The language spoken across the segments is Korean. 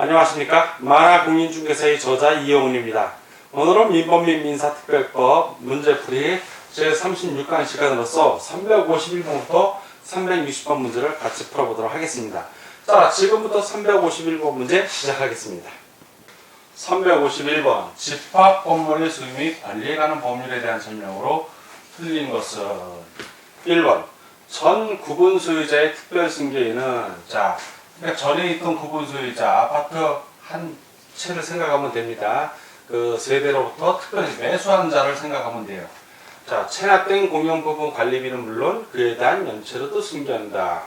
안녕하십니까 만화공인중개사의 저자 이영훈입니다. 오늘은 민법민 민사특별법 문제풀이 제36강 시간으로서 351번부터 360번 문제를 같이 풀어보도록 하겠습니다. 자 지금부터 351번 문제 시작하겠습니다. 351번 집합 건물의 소유 및 관리에 관한 법률에 대한 설명으로 틀린 것은 1번 전 구분 소유자의 특별 승계인은 자 그러니까 전에 있던 구분 소유자 아파트 한 채를 생각하면 됩니다. 그 세대로부터 특별히 매수한 자를 생각하면 돼요. 자 체납된 공용 부분 관리비는 물론 그에 대한 연체로 도 승계한다.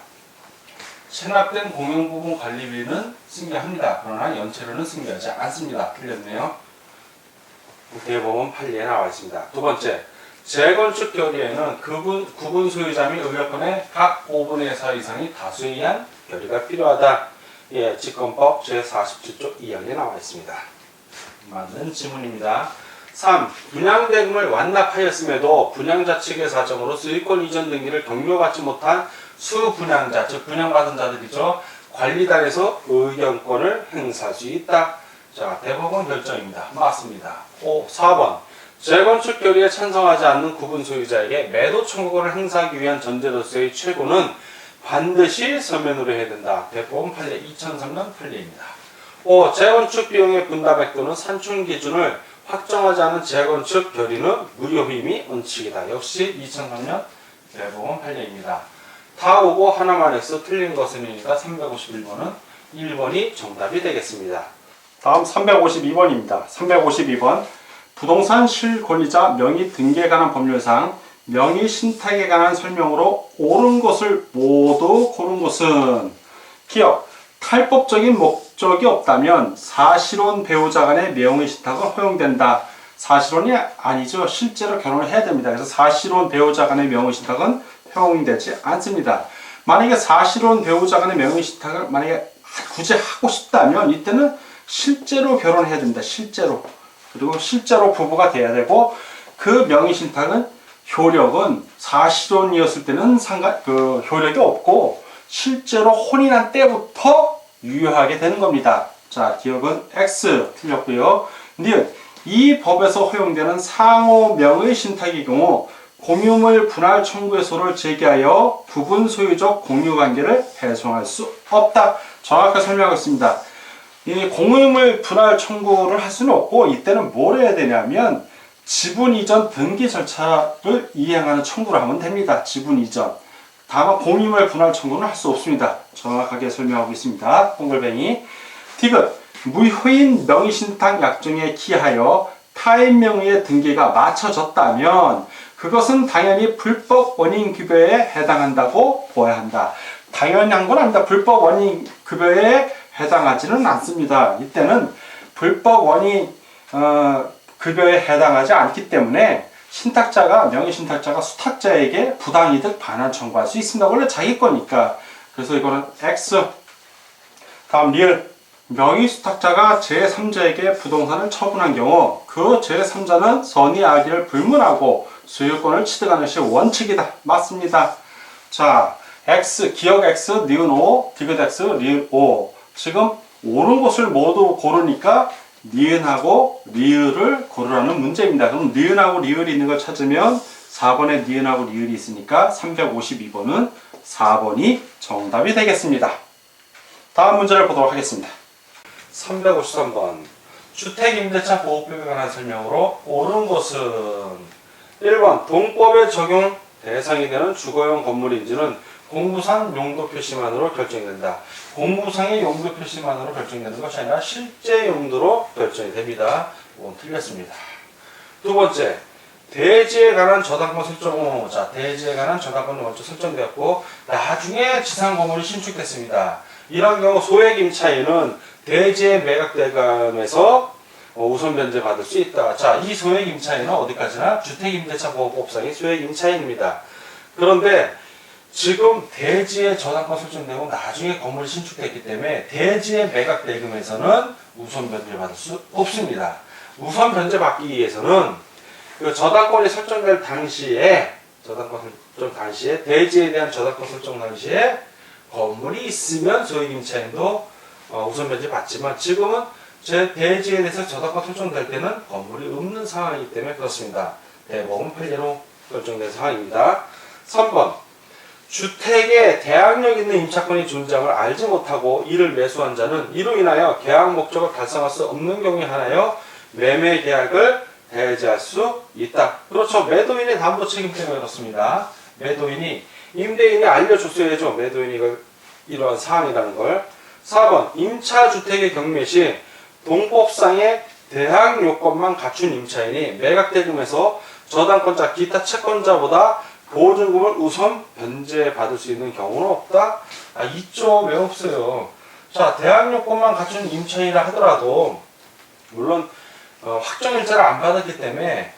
체납된 공용 부분 관리비는 승계합니다. 그러나 연체로는 승계하지 않습니다. 틀렸네요. 대법원 판례에 나와 있습니다. 두 번째, 재건축 결의에는 구분, 구분 소유자 및 의뢰권의 각 5분의 4 이상이 다수에 의한 결의가 필요하다. 예, 직권법 제47조 2항에 나와 있습니다. 맞는 지문입니다. 3. 분양대금을 완납하였음에도 분양자 측의 사정으로 소유권 이전 등기를 격려받지 못한 수분양자, 즉 분양받은 자들이죠. 관리단에서 의견권을 행사할 수 있다. 자, 대법원 결정입니다. 맞습니다. 5. 4번. 재건축 결의에 찬성하지 않는 구분 소유자에게 매도 청구권을 행사하기 위한 전제로서의 최고는 반드시 서면으로 해야 된다. 대법원 판례 2003년 판례입니다. 5. 재건축 비용의 분담액 또는 산출 기준을 확정하지 않은 재건축 결의는 무효임이 원칙이다. 역시 2003년 대법원 판례입니다. 다 오고 하나만 해서 틀린 것은이니까 351번은 1번이 정답이 되겠습니다. 다음 352번입니다. 352번 부동산 실권리자 명의 등기에 관한 법률상 명의 신탁에 관한 설명으로 옳은 것을 모두 고른 것은 기억 탈법적인 목적이 없다면 사실혼 배우자 간의 명의 신탁은 허용된다. 사실혼이 아니죠. 실제로 결혼을 해야 됩니다. 그래서 사실혼 배우자 간의 명의 신탁은 허용되지 않습니다. 만약에 사실혼 배우자 간의 명의 신탁을 만약에 굳이 하고 싶다면 이때는 실제로 결혼해야 됩니다. 실제로. 그리고 실제로 부부가 돼야 되고 그 명의 신탁은 효력은 사실혼이었을 때는 상관 그 효력이 없고 실제로 혼인한 때부터 유효하게 되는 겁니다. 자, 기억은 X 틀렸고요. 니은 이 법에서 허용되는 상호 명의 신탁의 경우 공유물 분할 청구 의소를 제기하여 부분 소유적 공유 관계를 훼손할 수 없다. 정확하게 설명하겠습니다. 이 공유물 분할 청구를 할 수는 없고 이때는 뭘 해야 되냐면 지분 이전 등기 절차를 이행하는 청구를 하면 됩니다. 지분 이전. 다만 공유물 분할 청구는 할 수 없습니다. 정확하게 설명하고 있습니다. 동글뱅이. 디귿 무효인 명의신탁 약정에 기하여 타인 명의의 등기가 맞춰졌다면 그것은 당연히 불법 원인 급여에 해당한다고 보아야 한다. 당연히 한 건 아니다. 불법 원인 급여에 해당하지는 않습니다. 이때는 불법 원인 어, 급여에 해당하지 않기 때문에 신탁자가 명의 신탁자가 수탁자에게 부당이득 반환 청구할 수 있습니다. 원래 자기 거니까. 그래서 이거는 X. 다음 리을 명의 수탁자가 제3자에게 부동산을 처분한 경우 그 제3자는 선의 악의를 불문하고 소유권을 취득하는 것이 원칙이다. 맞습니다. 자, X, 기억 X, 니은 O, 디귿 X, 리을 O. 지금 옳은 것을 모두 고르니까 니은하고 리을을 고르라는 문제입니다. 그럼 니은하고 리을이 있는 걸 찾으면 4번에 니은하고 리을이 있으니까 352번은 4번이 정답이 되겠습니다. 다음 문제를 보도록 하겠습니다. 353번 주택임대차 보호법에 관한 설명으로 옳은 것은 1번 동법에 적용 대상이 되는 주거용 건물인지는 공부상 용도 표시만으로 결정된다. 공부상의 용도 표시만으로 결정되는 것이 아니라 실제 용도로 결정이 됩니다. 이건 틀렸습니다. 두 번째, 대지에 관한 저당권 설정, 자, 대지에 관한 저당권이 먼저 설정되었고, 나중에 지상 건물이 신축됐습니다. 이런 경우 소액 임차인은 대지의 매각 대감에서 어, 우선 변제 받을 수 있다. 자, 이 소액 임차인은 어디까지나 주택임대차 보호법상의 소액 임차인입니다. 그런데 지금 대지의 저당권 설정되고 나중에 건물이 신축됐기 때문에 대지의 매각 대금에서는 우선 변제 받을 수 없습니다. 우선 변제 받기 위해서는 그 저당권이 설정될 당시에 저당권 설정 당시에 대지에 대한 저당권 설정 당시에 건물이 있으면 소액임차인도 어, 우선 변제 받지만 지금은 제 대지에 대해서 저당권 설정될 때는 건물이 없는 상황이기 때문에 그렇습니다. 대법원 판례로 결정된 상황입니다. 3번 주택에 대항력 있는 임차권이 존재함을 알지 못하고 이를 매수한 자는 이로 인하여 계약 목적을 달성할 수 없는 경우에 한하여 매매 계약을 해지할 수 있다. 그렇죠. 매도인의 담보 책임 때문에 그렇습니다. 매도인이 임대인이 알려줬어야죠. 매도인이 이러한 사항이라는 걸. 4번 임차주택의 경매 시 동법상의 대항 요건만 갖춘 임차인이 매각대금에서 저당권자 기타 채권자보다 보증금을 우선 변제받을 수 있는 경우는 없다. 아, 있죠. 왜 없어요? 자, 대항 요건만 갖춘 임차인이라 하더라도 물론 어, 확정일자를 안 받았기 때문에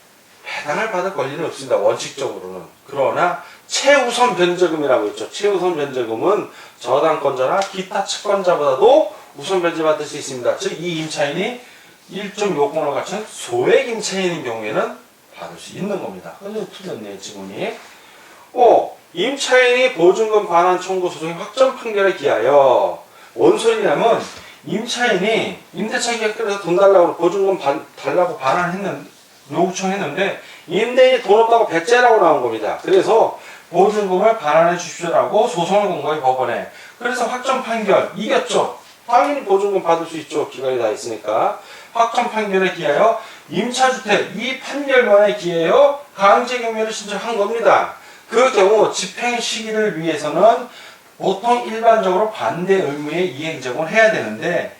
배당을 받을 권리는 없습니다. 원칙적으로는. 그러나 최우선 변제금이라고 있죠. 최우선 변제금은 저당권자나 기타 채권자보다도 우선 변제받을 수 있습니다. 즉 이 임차인이 일정 요건을 갖춘 소액 임차인인 경우에는 받을 수 있는 겁니다. 근데 틀렸네요, 지문이. 어, 임차인이 보증금 반환 청구 소송의 확정 판결에 기하여 뭔 소리냐면 임차인이 임대차 계약에서 돈 달라고 보증금 반- 달라고 반환했는 요구청했는데 임대인이 돈 없다고 배째라고 나온 겁니다. 그래서 보증금을 반환해 주십시오라고 소송을 건 거예요 법원에. 그래서 확정 판결 이겼죠. 당연히 보증금 받을 수 있죠. 기간이 다 있으니까. 확정 판결에 기하여 임차주택 이 판결만에 기하여 강제경매를 신청한 겁니다. 그 경우 집행 시기를 위해서는 보통 일반적으로 반대 의무의 이행적을 해야 되는데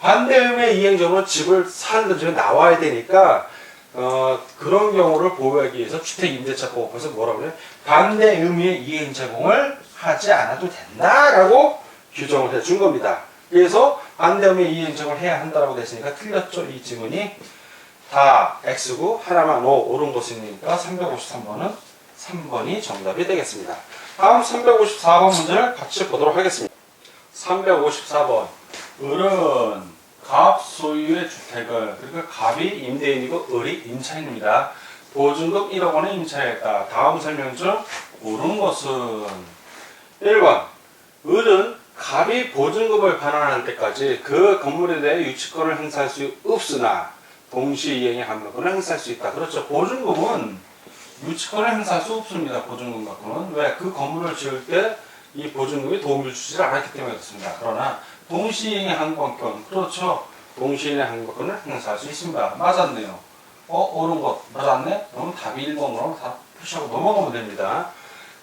반대 의무의 이행적으로 집을 사는 집에 나와야 되니까 어, 그런 경우를 보호하기 위해서 주택임대차보호법에서 뭐라고 그래요? 반대 의무의 이행 제공을 하지 않아도 된다라고 규정을 해준 겁니다. 그래서 반대 의무의 이행 제공을 해야 한다라고 됐으니까 틀렸죠 이 지문이 다 X고 하나만 O 옳은 것이니까 353번은 3번이 정답이 되겠습니다. 다음 354번 문제를 같이 보도록 하겠습니다. 354번 을은 갑 소유의 주택을 그러니까 갑이 임대인이고 을이 임차인입니다. 보증금 1억 원에 임차했다. 다음 설명 중 옳은 것은 1번 을은 갑이 보증금을 반환할 때까지 그 건물에 대해 유치권을 행사할 수 없으나 동시 이행의 합력권을 행사할 수 있다. 그렇죠. 보증금은 유치권을 행사할 수 없습니다. 보증금 갖고는 왜 그 건물을 지을 때 이 보증금이 도움을 주지 않았기 때문에 그렇습니다. 그러나 동시행의 항공권 그렇죠. 동시행의 항공권을 행사할 수 있습니다. 맞았네요. 어 옳은 것 맞았네. 그럼 답이 1번으로 다 푸시하고 넘어가면 됩니다.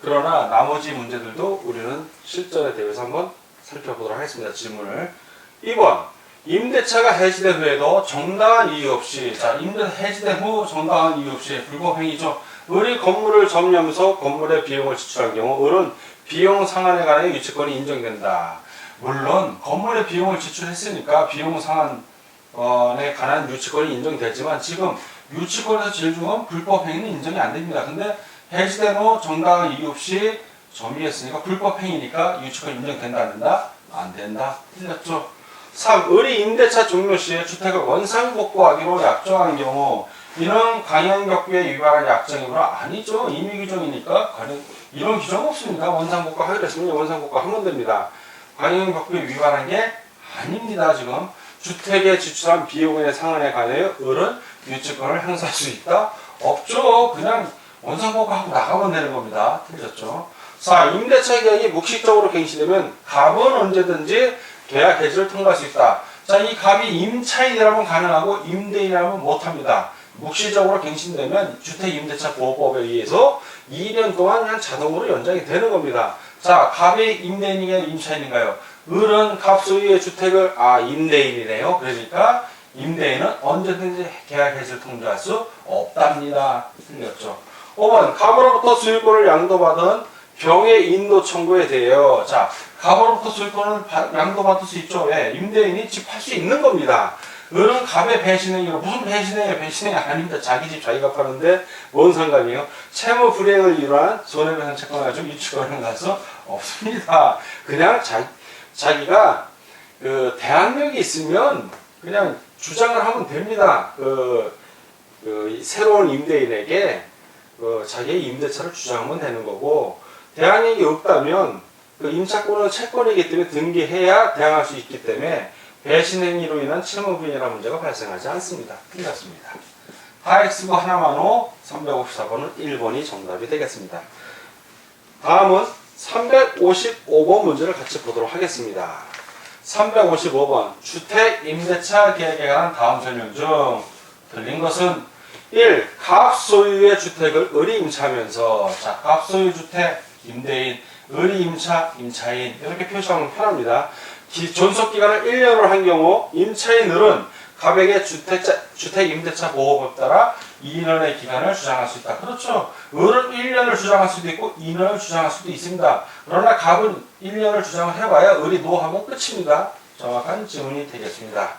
그러나 나머지 문제들도 우리는 실전에 대해서 한번 살펴보도록 하겠습니다. 질문을 2번 임대차가 해지된 후에도 정당한 이유 없이 자 임대 해지된 후 정당한 이유 없이 불법 행위죠. 을이 건물을 점유하면서 건물의 비용을 지출한 경우 을은 비용 상한에 관해 유치권이 인정된다. 물론 건물의 비용을 지출했으니까 비용 상한에 관한 유치권이 인정되지만 지금 유치권에서 제일 중요한 건 불법 행위는 인정이 안 됩니다. 근데 해지된 후 정당한 이유 없이 점유했으니까 불법 행위니까 유치권 인정된다 안 된다? 안 된다. 틀렸죠. 3. 을이 임대차 종료 시에 주택을 원상 복구하기로 약정한 경우 이는 강연격부에 위반한 약정이구나 아니죠. 임의 규정이니까 가령 이런 규정 없습니다. 원상복구 하기로 했으면 원상복구 하면 됩니다. 강연격부에 위반한 게 아닙니다 지금. 주택에 지출한 비용의 상한에 관하여 을은 유치권을 행사할 수 있다? 없죠. 그냥 원상복구하고 나가면 되는 겁니다. 틀렸죠. 자 임대차 계약이 묵시적으로 갱신되면 갑은 언제든지 계약 해지를 통과할 수 있다. 자, 이 갑이 임차인이라면 가능하고 임대인이라면 못합니다. 묵시적으로 갱신되면 주택임대차 보호법에 의해서 2년 동안 그냥 자동으로 연장이 되는 겁니다. 자, 갑이 임대인인가요? 임차인인가요? 을은 갑 소유의 주택을, 아, 임대인이네요. 그러니까 임대인은 언제든지 계약 해지를 통과할 수 없답니다. 틀렸죠. 5번, 갑으로부터 소유권을 양도받은 병의 인도 청구에 대하여, 자, 갑으로부터 소유권을 바- 양도받을 수 있죠. 왜? 임대인이 집 팔 수 있는 겁니다. 을은 갑의 배신행위로 무슨 배신행위 배신행위 아닙니다. 자기 집 자기가 파는데 뭔 상관이에요? 채무 불이행을 이루한 손해배상 채권을 가지고 유치권을 가서 없습니다. 그냥 자, 자기가 그 대항력이 있으면 그냥 주장을 하면 됩니다. 그, 그 새로운 임대인에게 그 자기의 임대차를 주장하면 되는 거고 대항력이 없다면 그 임차권은 채권이기 때문에 등기해야 대항할 수 있기 때문에 배신 행위로 인한 채무부인이라는 문제가 발생하지 않습니다. 틀렸습니다. 다 X고 하나만 오 354번은 1번이 정답이 되겠습니다. 다음은 355번 문제를 같이 보도록 하겠습니다. 355번 주택 임대차 계획에 관한 다음 설명 중 틀린 것은 1. 갑소유의 주택을 을이 임차하면서 자 갑소유 주택 임대인 을이 임차 임차인 이렇게 표시하면 편합니다. 기- 존속 기간을 1년으로 한 경우 임차인 을은 갑에게 주택자, 주택 임대차 보호법 따라 2년의 기간을 주장할 수 있다. 그렇죠. 을은 1년을 주장할 수도 있고 2년을 주장할 수도 있습니다. 그러나 갑은 1년을 주장을 해봐야 을이 노하면 끝입니다. 정확한 질문이 되겠습니다.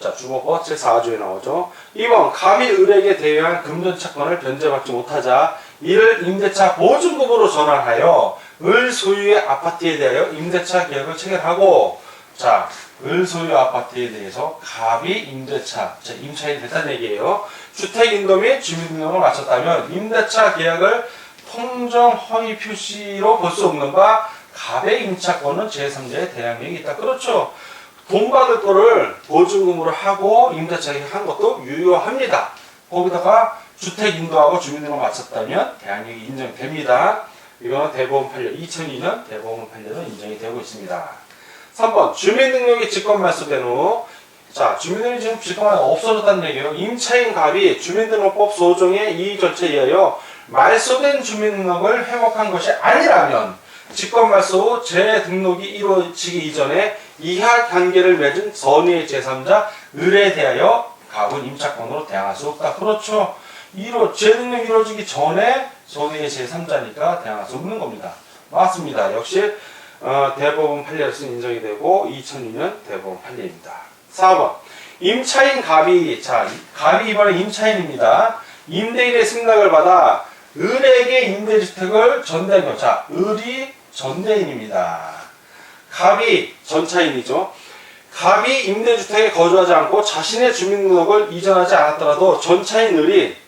자, 주목법 제4조에 나오죠. 2번, 갑이 을에게 대여한 금전채권을 변제받지 못하자 이를 임대차 보증금으로 전환하여 을 소유의 아파트에 대하여 임대차 계약을 체결하고 자, 을 소유 아파트에 대해서 갑이 임대차, 자, 임차인이 됐다는 얘기예요. 주택 인도 및 주민등록을 마쳤다면 임대차 계약을 통정 허위 표시로 볼 수 없는 바 갑의 임차권은 제3자의 대항력이 있다. 그렇죠. 돈 받을 거를 보증금으로 하고 임대차 계약한 것도 유효합니다. 거기다가 주택 인도하고 주민등록 마쳤다면 대항력이 인정됩니다. 이거는 대법원 판례 2002년 대법원 판례로 인정이 되고 있습니다. 3번 주민등록이 직권 말소된 후 자, 주민등록이 지금 직권이 없어졌다는 얘기예요. 임차인 갑이 주민등록법 소정의 이의 절차에 의하여 말소된 주민등록을 회복한 것이 아니라면 직권 말소 후 재등록이 이루어지기 이전에 이하 관계를 맺은 선의의 제3자 을에 대하여 갑은 임차권으로 대항할 수 없다. 그렇죠. 이루 재등록이 이루어지기 전에 선의의 제3자니까 대항할 수 없는 겁니다. 맞습니다. 역시 어, 대법원 판례로서 인정이 되고 2002년 대법원 판례입니다. 4번 임차인 갑이 자 갑이 이번에 임차인입니다. 임대인의 승낙을 받아 을에게 임대주택을 전대한 경우 자 을이 전대인입니다. 갑이 전차인이죠. 갑이 임대주택에 거주하지 않고 자신의 주민등록을 이전하지 않았더라도 전차인 을이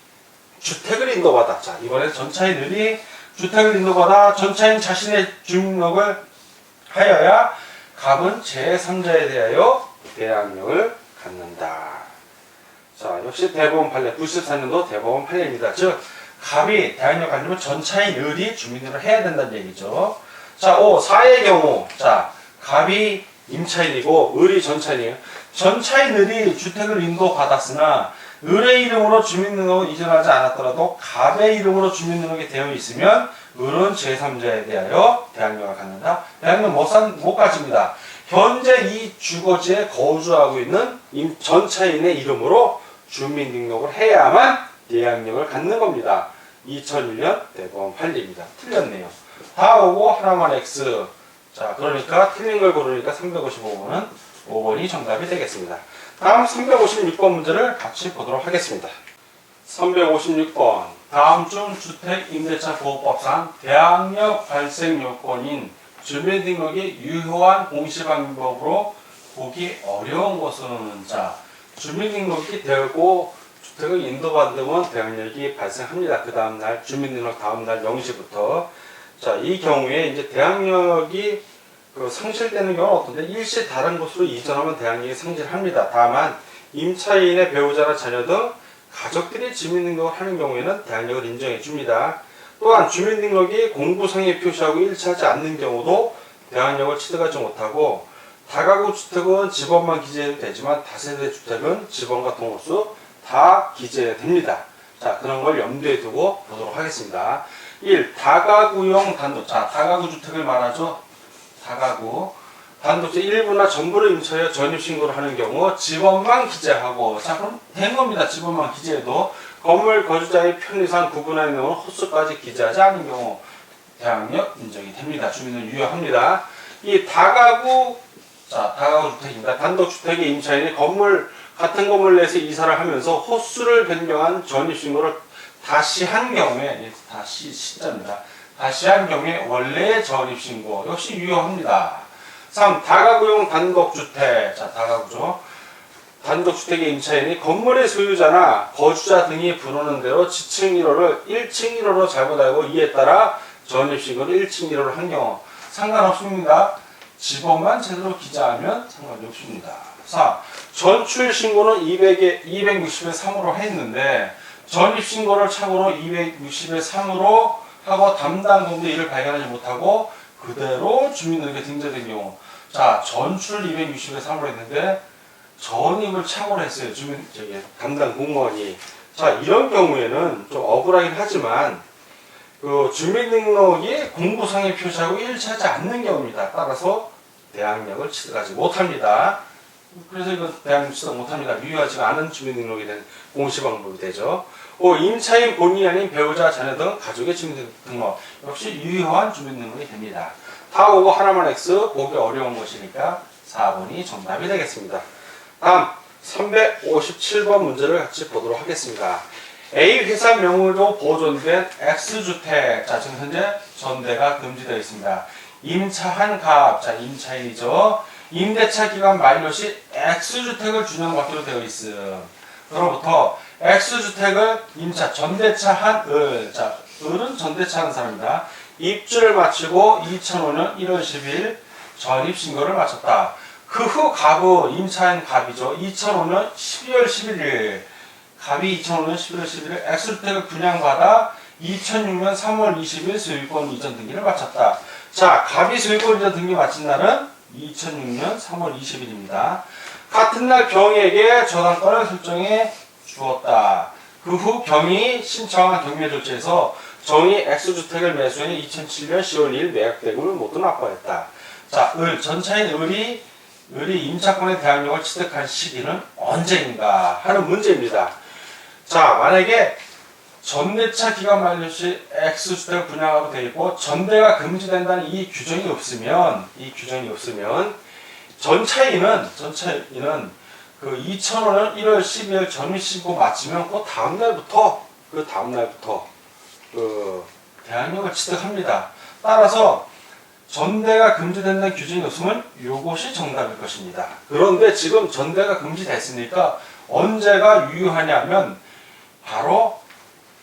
주택을 인도받아 자 이번에 전차인 을이 주택을 인도받아 전차인 자신의 주민등록을 하여야 갑은 제3자에 대하여 대항력을 갖는다. 자, 역시 대법원 판례 94년도 대법원 판례입니다. 즉 갑이 대항력 갖려면 전차인 을이 주민등록을 해야 된다는 얘기죠. 자, 5. 4의 경우 자, 갑이 임차인이고 을이 전차인이에요. 전차인 을이 주택을 인도받았으나 을의 이름으로 주민등록을 이전하지 않았더라도 갑의 이름으로 주민등록이 되어 있으면 을은 제3자에 대하여 대항력을 갖는다. 대항력 못, 산, 못 가집니다. 현재 이 주거지에 거주하고 있는 임- 전차인의 이름으로 주민등록을 해야만 대항력을 갖는 겁니다. 2001년 대법원 판례입니다. 틀렸네요. 다 오고 하나만 X. 자, 그러니까 틀린 걸 고르니까 355번은 5번이 정답이 되겠습니다. 다음 356번 문제를 같이 보도록 하겠습니다. 356번. 다음 중 주택 임대차 보호법상 대항력 발생 요건인 주민등록이 유효한 공시방법으로 보기 어려운 것은 자 주민등록이 되고 주택을 인도받으면 대항력이 발생합니다. 그 다음 날 주민등록 다음 날 0시부터 자 이 경우에 이제 대항력이 그 상실되는 경우는 어떤데 일시 다른 곳으로 이전하면 대항력이 상실합니다. 다만 임차인의 배우자나 자녀 등 가족들이 주민등록을 하는 경우에는 대항력을 인정해 줍니다. 또한 주민등록이 공부상에 표시하고 일치하지 않는 경우도 대항력을 취득하지 못하고 다가구 주택은 집원만 기재해도 되지만 다세대 주택은 집원과 동호수 다 기재됩니다. 자 그런 걸 염두에 두고 보도록 하겠습니다. 1. 다가구용 단독 자 다가구 주택을 말하죠. 다가구 단독주 일부나 전부를 임차하여 전입신고를 하는 경우 집원만 기재하고 자 그럼 된 겁니다. 집원만 기재해도 건물 거주자의 편의상 구분하는 경우 호수까지 기재하지 않은 경우 대항력 인정이 됩니다. 주민은 유효합니다. 이 다가구 자 다가구 주택입니다. 단독 주택의 임차인이 건물 같은 건물 내에서 이사를 하면서 호수를 변경한 전입신고를 다시 한 경우에 예, 다시 시자입니다. 다시 한 경우에 원래의 전입신고 역시 유효합니다. 3. 다가구용 단독주택. 자, 다가구죠. 단독주택의 임차인이 건물의 소유자나 거주자 등이 부르는 대로 지층 1호를 1층 1호로 잘못 알고 이에 따라 전입신고를 1층 1호로 한 경우 상관없습니다. 집어만 제대로 기재하면 상관이 없습니다. 4. 전출 신고는 200에 260에 3으로 했는데 전입 신고를 참고로 260에 3으로 하고 담당 공대 이를 발견하지 못하고 그대로 주민등록에 등재된 경우. 자 전출 260에 3으로 했는데 전입을 착오를 했어요 주민 저기 담당 공무원이. 자 이런 경우에는 좀 억울하긴 하지만 그 주민등록이 공부상의 표시하고 일치하지 않는 경우입니다. 따라서 대항력을 취득하지 못합니다. 그래서 이거 대항력 취득 못합니다. 유효하지가 않은 주민등록에 대한 공시 방법이 되죠 오, 임차인 본인이 아닌 배우자, 자녀 등 가족의 주민등록 역시 유효한 주민등록이 됩니다. 다 오고 하나만 X 보기 어려운 것이니까 4번이 정답이 되겠습니다. 다음 357번 문제를 같이 보도록 하겠습니다. A 회사 명의로 보존된 X주택 자 지금 현재 전대가 금지되어 있습니다. 임차한 값, 자 임차인이죠. 임대차 기간 만료 시 X주택을 준용 받기로 되어 있음. 그로부터 X주택을 임차 전대차 한 을, 자, 을은 전대차 한 사람입니다. 입주를 마치고 2005년 1월 10일 전입 신고를 마쳤다. 그 후 갑은 임차인 갑이죠. 2005년 12월 11일 갑이 2005년 11월 11일 X주택을 분양받아 2006년 3월 20일 소유권 이전 등기를 마쳤다. 자, 갑이 소유권 이전 등기 마친 날은 2006년 3월 20일입니다. 같은 날 병에게 저당권을 설정해 주었다. 그후 병이 신청한 경매 조치에서 정이 X주택을 매수해 2007년 10월 2일 매각 대금을 모두 납부했다. 자, 을, 전차인 을이, 을이 임차권의 대항력을 취득한 시기는 언제인가 하는 문제입니다. 자, 만약에 전대차 기간 만료 시 X주택을 분양하고 되어 있고 전대가 금지된다는 이 규정이 없으면 이 규정이 없으면 전차인은 전차인은 그 2005년 1월 12일 전입 신고 마치면 그 다음 날부터 그 다음 날부터 그 대항력을 취득합니다. 따라서 전대가 금지된다는 규정이 없으면 이것이 정답일 것입니다. 그런데 지금 전대가 금지됐으니까 언제가 유효하냐면 바로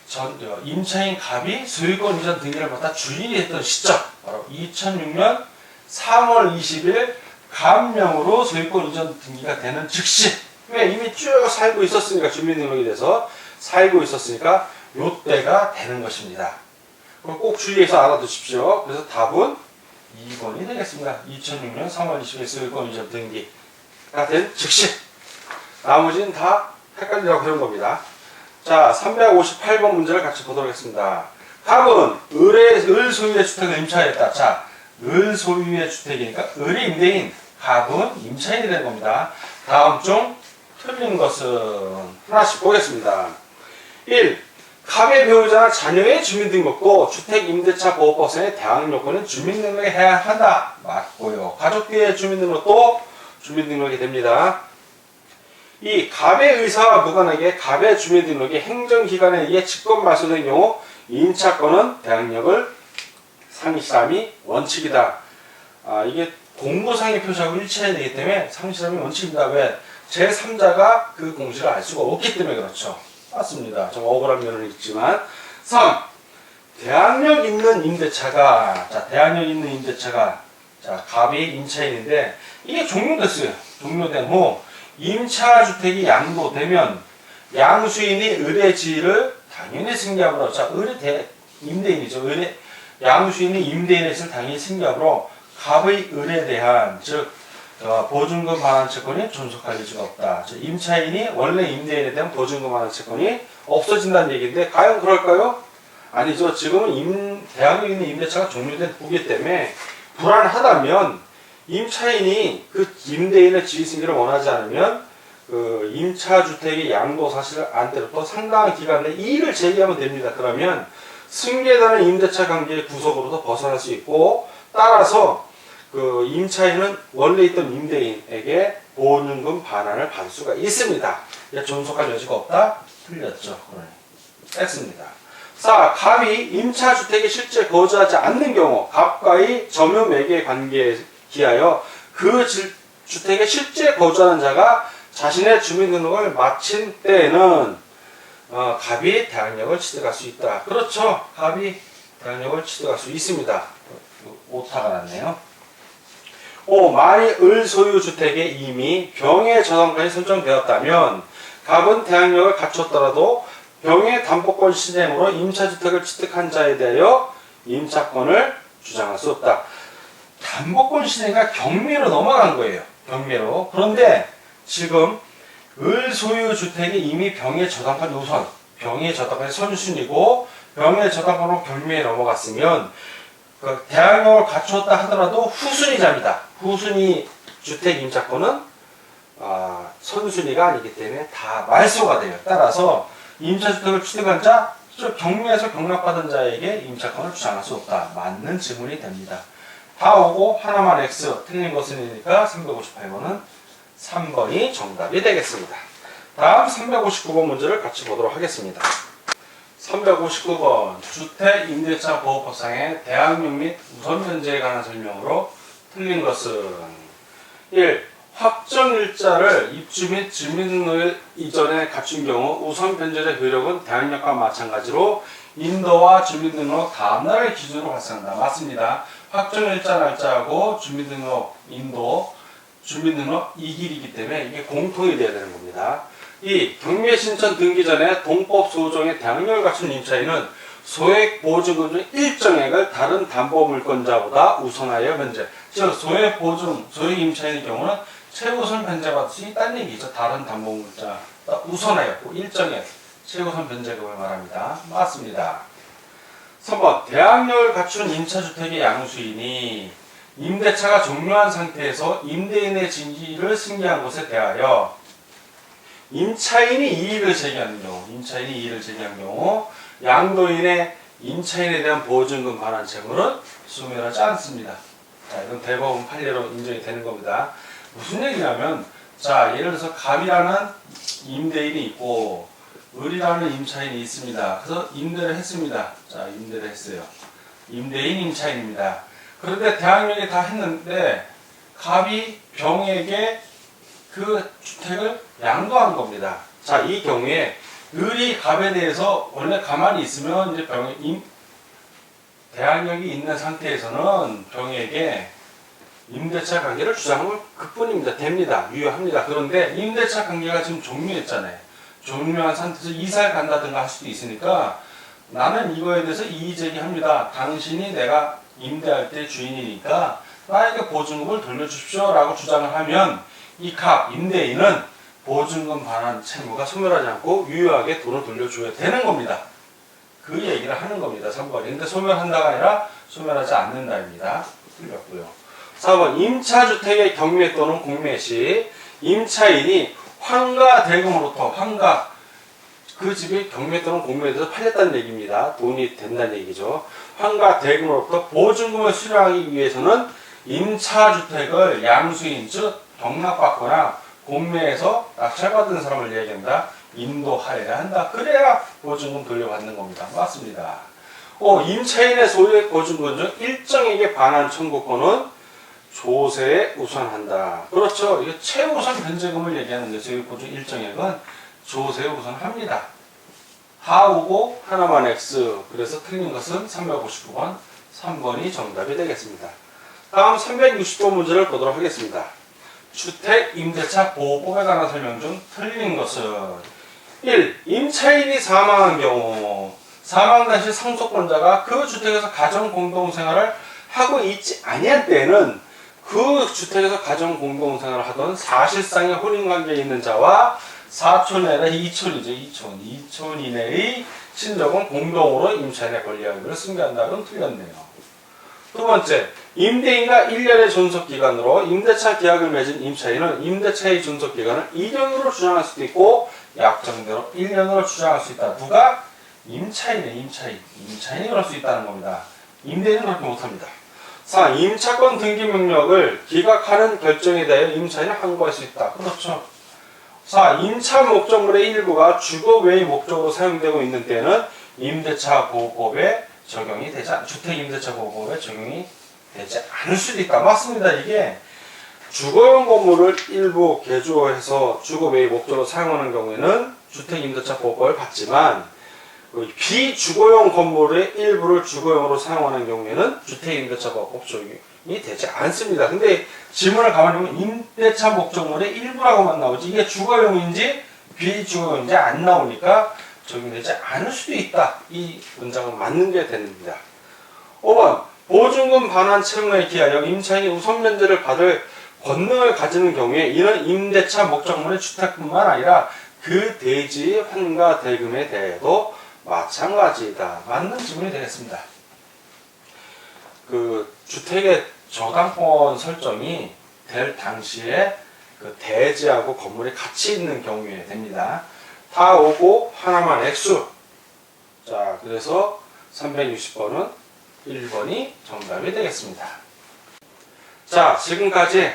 전 어, 임차인 갑이 소유권 이전 등기를 받아 주인이 했던 시점 바로 2006년 3월 20일 감명으로 소유권 이전 등기가 되는 즉시 왜 이미 쭉 살고 있었으니까 주민등록이 돼서 살고 있었으니까 요때가 되는 것입니다. 그럼 꼭 주의해서 알아두십시오. 그래서 답은 2번이 되겠습니다. 2006년 3월 20일 소유권 이전 등기가 된 즉시 나머지는 다 헷갈리라고 그런 겁니다. 자, 358번 문제를 같이 보도록 하겠습니다. 갑은 을의, 을 소유의 주택을 임차했다. 자, 을 소유의 주택이니까 을이 임대인, 갑은 임차인이 되는 겁니다. 다음 중 틀린 것은 하나씩 보겠습니다. 1. 갑의 배우자나 자녀의 주민등록도 주택임대차 보호법상의 대항 요건은 주민등록에 해야 한다. 맞고요. 가족끼리의 주민등록도 주민등록이 됩니다. 이 갑의 의사와 무관하게 갑의 주민등록이 행정기관에 의해 직권 말소된 경우 임차권은 대항력을 상실함이 원칙이다. 아, 이게 공고상의 표시하고 일치해야 되기 때문에 상실함이 원칙입니다. 왜? 제3자가 그 공시를 알 수가 없기 때문에 그렇죠. 맞습니다. 좀 억울한 면은 있지만 3. 대항력 있는 임대차가 자 대항력 있는 임대차가 자 갑이 임차인인데 이게 종료됐어요. 종료된 후 임차 주택이 양도되면 양수인이 의뢰 지위를 당연히 승계하므로 자 의뢰 대 임대인이죠. 의뢰 양수인이 임대인의 것을 당연히 승계하므로 갑의 의뢰에 대한 즉 어, 보증금 반환 채권이 존속할 여지가 없다. 즉 임차인이 원래 임대인에 대한 보증금 반환 채권이 없어진다는 얘기인데 과연 그럴까요? 아니죠. 지금은 임, 대학에 있는 임대차가 종료된 후기 때문에 불안하다면 임차인이 그 임대인의 지위 승계를 원하지 않으면 그 임차 주택의 양도 사실을 안 때부터 상당한 기간 내에 이의를 제기하면 됩니다. 그러면 승계되는 임대차 관계의 구속으로도 벗어날 수 있고 따라서 그 임차인은 원래 있던 임대인에게 보증금 반환을 받을 수가 있습니다. 존속할 여지가 없다? 틀렸죠. 그러네. X입니다. 4. 갑이 임차 주택에 실제 거주하지 않는 경우 갑과의 점유 매개 관계에 기하여 그 질- 주택에 실제 거주하는 자가 자신의 주민등록을 마친 때에는 어, 갑이 대항력을 취득할 수 있다. 그렇죠. 갑이 대항력을 취득할 수 있습니다. 오타가 났네요. 오, 만일 을 소유 주택에 이미 병의 저당권이 설정되었다면 갑은 대항력을 갖췄더라도 병의 담보권 시행으로 임차주택을 취득한 자에 대하여 임차권을 주장할 수 없다. 담보권 시행가 경매로 넘어간 거예요. 경매로. 그런데 지금 을 소유 주택이 이미 병의 저당권 우선, 병의 저당권이 선순위고 병의 저당권으로 경매에 넘어갔으면 그 대항력을 갖추었다 하더라도 후순위자입니다. 후순위 주택 임차권은 아, 선순위가 아니기 때문에 다 말소가 돼요. 따라서 임차주택을 취득한 자, 저 경매에서 경락받은 자에게 임차권을 주장할 수 없다. 맞는 질문이 됩니다. 다 오고 하나만 X 틀린 것은이니까 358번은 3번이 정답이 되겠습니다. 다음 359번 문제를 같이 보도록 하겠습니다. 359번 주택 임대차 보호법상의 대항력 및 우선 변제에 관한 설명으로 틀린 것은 1. 확정 일자를 입주 및 주민등록 이전에 갖춘 경우 우선 변제의 효력은 대항력과 마찬가지로 인도와 주민등록 다음 날을 기준으로 발생한다. 맞습니다. 확정 일자 날짜하고 주민등록 인도, 주민등록 이 길이기 때문에 이게 공통이 돼야 되는 겁니다. 이 경매 신청 등기 전에 동법 소정의 대항력을 갖춘 임차인은 소액 보증금 중 일정액을 다른 담보 물권자보다 우선하여 변제. 즉 소액 보증, 소액 임차인의 경우는 최우선 변제받을 수 있다는 얘기죠. 다른 담보 물자 우선하여 그 일정액 최우선 변제금을 말합니다. 맞습니다. 3번 대항력을 갖춘 임차주택의 양수인이 임대차가 종료한 상태에서 임대인의 징기를 승계한 것에 대하여 임차인이 이의를 제기하는 경우, 임차인이 이의를 제기한 경우 양도인의 임차인에 대한 보증금 반환 채무는 소멸하지 않습니다. 자, 이건 대법원 판례로 인정이 되는 겁니다. 무슨 얘기냐면, 자, 예를 들어서 갑이라는 임대인이 있고, 을이라는 임차인이 있습니다. 그래서 임대를 했습니다. 자, 임대를 했어요. 임대인 임차인입니다. 그런데 대항력이 다 했는데, 갑이 병에게 그 주택을 양도한 겁니다. 자, 이 경우에 을이 갑에 대해서 원래 가만히 있으면 이제 병 임, 대항력이 있는 상태에서는 병에게 임대차 관계를 주장하면 그뿐입니다. 됩니다. 유효합니다. 그런데 임대차 관계가 지금 종료했잖아요. 종료한 상태에서 이사를 간다든가 할 수도 있으니까 나는 이거에 대해서 이의 제기합니다. 당신이 내가 임대할 때 주인이니까 나에게 보증금을 돌려주십시오 라고 주장을 하면 이 갑, 임대인은 보증금 반환 채무가 소멸하지 않고 유효하게 돈을 돌려줘야 되는 겁니다. 그 얘기를 하는 겁니다. 3번. 근데 소멸한다가 아니라 소멸하지 않는다입니다. 틀렸고요. 4번. 임차주택의 경매 또는 공매 시 임차인이 환가 대금으로부터 환가 그 집이 경매 또는 공매에 대해서 팔렸다는 얘기입니다. 돈이 된다는 얘기죠. 환가 대금으로부터 보증금을 수령하기 위해서는 임차주택을 양수인 즉 경락받거나 공매에서 낙찰받은 사람을 얘기한다. 인도하여야 한다. 그래야 보증금 돌려받는 겁니다. 맞습니다. 어, 임차인의 소유의 보증금 중 일정에게 반환 청구권은 조세에 우선한다. 그렇죠. 이게 최우선 변제금을 얘기하는데 저희 보증 일정액은 조세에 우선합니다. 하우고 하나만 X. 그래서 틀린 것은 359번, 3번이 정답이 되겠습니다. 다음 360번 문제를 보도록 하겠습니다. 주택 임대차 보호법에 관한 설명 중 틀린 것은 1. 임차인이 사망한 경우 사망 당시 상속권자가 그 주택에서 가정 공동 생활을 하고 있지 아니한 때에는 그 주택에서 가정 공동 생활을 하던 사실상의 혼인 관계에 있는 자와 사촌이 아니라 이촌이죠 이촌 이촌 이내의 친족은 공동으로 임차인의 권리하기를 승계한다는 틀렸네요. 두 번째, 임대인과 1년의 존속 기간으로 임대차 계약을 맺은 임차인은 임대차의 존속 기간을 2년으로 주장할 수도 있고 약정대로 1년으로 주장할 수 있다. 누가? 임차인의 임차인. 임차인이 그럴 수 있다는 겁니다. 임대인은 그렇게 못합니다. 4. 임차권 등기 명령을 기각하는 결정에 대하여 임차인은 항고할 수 있다. 그렇죠. 4. 임차 목적물의 일부가 주거 외의 목적으로 사용되고 있는 때는 임대차 보호법에 적용이 되지 않, 주택 임대차 보호법에 적용이 되지 않을 수도 있다. 맞습니다. 이게 주거용 건물을 일부 개조해서 주거 외의 목적으로 사용하는 경우에는 주택 임대차 보호법을 받지만 그 비주거용 건물의 일부를 주거용으로 사용하는 경우에는 주택 임대차 보호법 적용, 되지 않습니다. 근데 지문을 가만히 보면 임대차 목적물의 일부라고만 나오지 이게 주거용인지 비주거용인지 안 나오니까 적용되지 않을 수도 있다. 이 문장은 맞는 게 됩니다. 5번 보증금 반환 채무에 기하여 임차인이 우선 면제를 받을 권능을 가지는 경우에 이는 임대차 목적물의 주택뿐만 아니라 그 대지의 환가 대금에 대해도 마찬가지다. 맞는 질문이 되겠습니다. 그 주택의 저당권 설정이 될 당시에 그 대지하고 건물이 같이 있는 경우에 됩니다. 다 오고 하나만 액수. 자, 그래서 360번은 1번이 정답이 되겠습니다. 자, 지금까지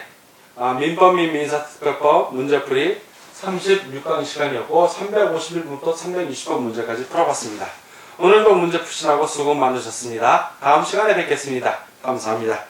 아, 민법 및 민사특별법 문제풀이 36강 시간이었고 351부터 360번 문제까지 풀어봤습니다. 오늘도 문제 푸시라고 수고 많으셨습니다. 다음 시간에 뵙겠습니다. 감사합니다.